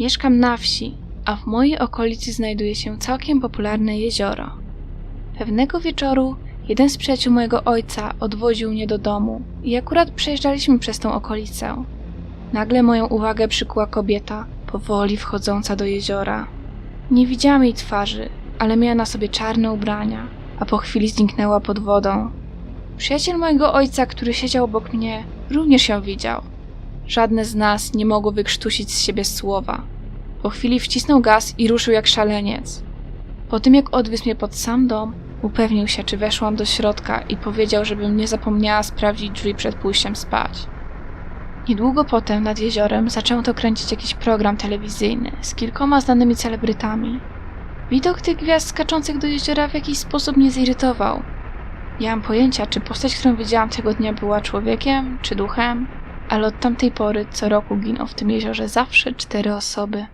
Mieszkam na wsi, a w mojej okolicy znajduje się całkiem popularne jezioro. Pewnego wieczoru jeden z przyjaciół mojego ojca odwoził mnie do domu i akurat przejeżdżaliśmy przez tą okolicę. Nagle moją uwagę przykuła kobieta, powoli wchodząca do jeziora. Nie widziałam jej twarzy, ale miała na sobie czarne ubrania, a po chwili zniknęła pod wodą. Przyjaciel mojego ojca, który siedział obok mnie, również ją widział. Żadne z nas nie mogło wykrztusić z siebie słowa. Po chwili wcisnął gaz i ruszył jak szaleniec. Po tym jak odwiózł mnie pod sam dom, upewnił się, czy weszłam do środka i powiedział, żebym nie zapomniała sprawdzić drzwi przed pójściem spać. Niedługo potem nad jeziorem zaczęto kręcić jakiś program telewizyjny z kilkoma znanymi celebrytami. Widok tych gwiazd skaczących do jeziora w jakiś sposób mnie zirytował. Nie mam pojęcia, czy postać, którą widziałam tego dnia była człowiekiem czy duchem, ale od tamtej pory co roku giną w tym jeziorze zawsze cztery osoby.